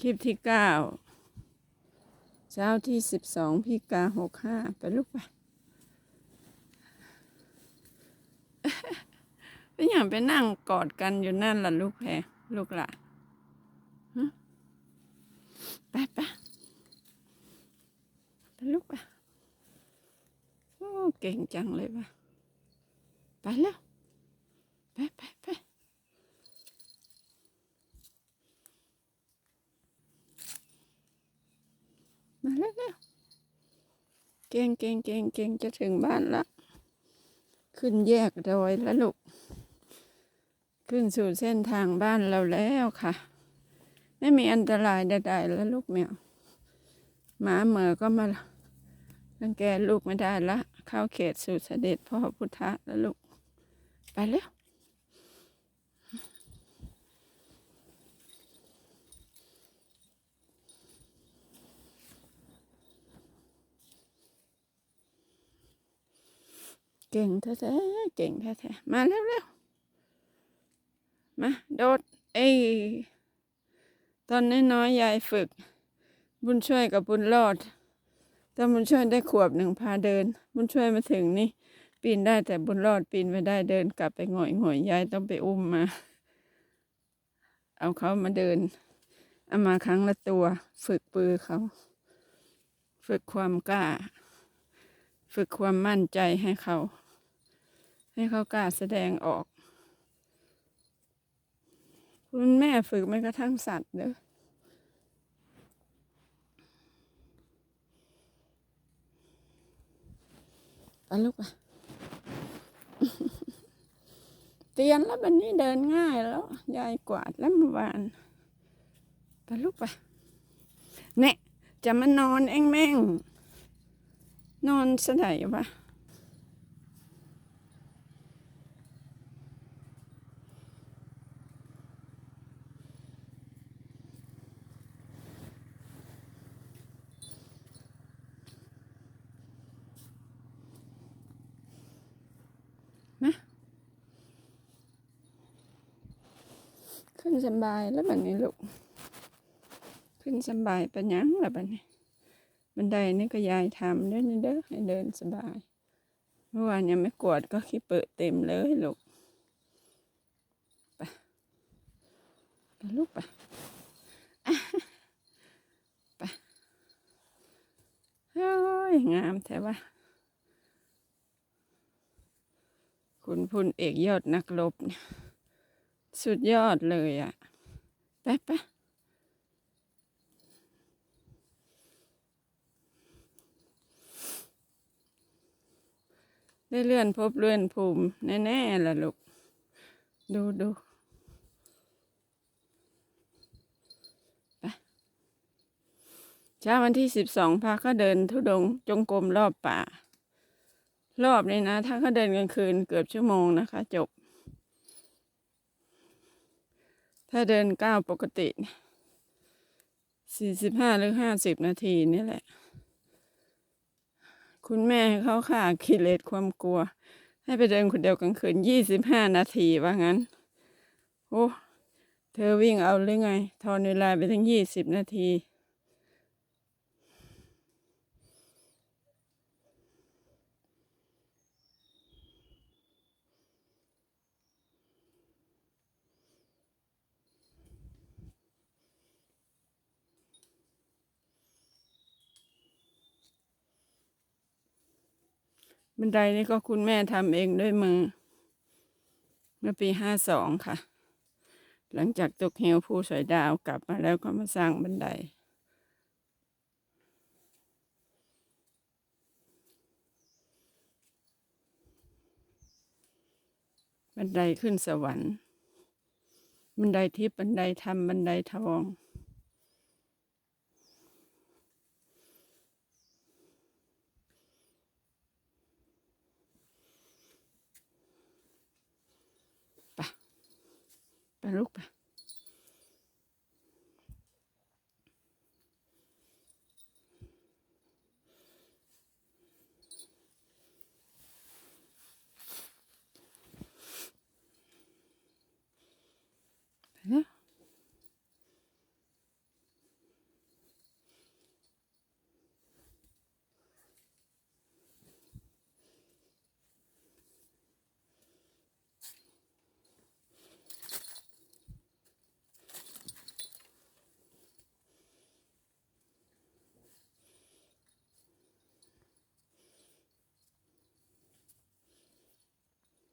คลิปที่เก้าเช้าที่สิบสองพี่กาหกห้าไปลูกไปเป็นอย่างไปนั่งกอดกันอยู่นั่นล่ะลูกแพรลูกล่ะฮะไปไปไปลูกไปโอ้เก่งจังเลยว่ะไปแล้วไปไปไป มาแล้วเก่งเก่งเก่งเก่งจะถึงบ้านละ ขึ้นแยกดอยแล้วลูก ขึ้นสู่เส้นทางบ้านเราแล้วค่ะ ไม่มีอันตรายใดๆแล้วลูกแมวหมาเหมอก็มารังแกลูกไม่ได้ละ เข้าเขตสู่เสด็จพ่อพุทธะแล้วลูก ไปแล้ว เก่งแท้ๆเก่งแท้ๆมาเร็วๆมาโดดเอ้ยตอนน้อยๆยายฝึก บุญช่วยกับบุญรอดตอนบุญช่วยได้ขวบหนึ่งพาเดิน บุญช่วยมาถึงนี่ปีนได้แต่บุญรอดปีนไม่ได้เดินกลับไปหงอยหงอยยายต้องไปอุ้มมา เอาเขามาเดินเอามาครั้งละตัว ฝึกปือเขา ฝึกความกล้า ฝึกความมั่นใจให้เขา ให้เขากล้าแสดงออก คุณแม่ฝึกแม้กระทั่งสัตว์เด้อไปลูกไปเตียนแล้วบันนี้เดินง่ายแล้ว ยายกวาดแล้วเมื่อวานไปลูกไปเนี่ยจะมานอนเองแม่ง นอนสะไหนวะ ขึ้นสบายแล้วบัดนี้ลูก ขึ้นสบายไปัญญังแล้วบัดนี้ บันไดนี่ก็ยายทำเด้อนี่เด้อให้เดินสบาย เมื่อวานยังไม่กวดก็ขี้เปิดเต็มเลยลูกไปไปลูกไปไปโอ้ยงามแท้ว่าคุณพุนเอกยอดนักรบเนี่ย สุดยอดเลยอะ ไปไปได้เลื่อนพบเลื่อนภูมิ แน่ๆล่ะลูก ดูดูไปเช้าวันที่สิบสองพาเขาเดินทุดงจงกรมรอบป่า รอบนี้นะ ถ้าเขาเดินกลางคืนเกือบชั่วโมงนะคะ จบ ถ้าเดินก้าวปกติสี่สิบห้าหรือห้าสิบนาทีนี่แหละ คุณแม่เขาค่ะกิเลสความกลัว ให้ไปเดินคนเดียวกลางคืนยี่สิบห้านาทีว่างั้น โอ้ เธอวิ่งเอาหรือไง ทอนเวลาไปถึงยี่สิบนาที บันไดนี่ก็คุณแม่ทำเองด้วยมือ เมื่อปีห้าสองค่ะ หลังจากตกเหวภูสอยดาวกลับมาแล้วก็มาสร้างบันไดบันไดขึ้นสวรรค์ บันไดทิพย์บันไดธรรม บันไดทอง ลูกไป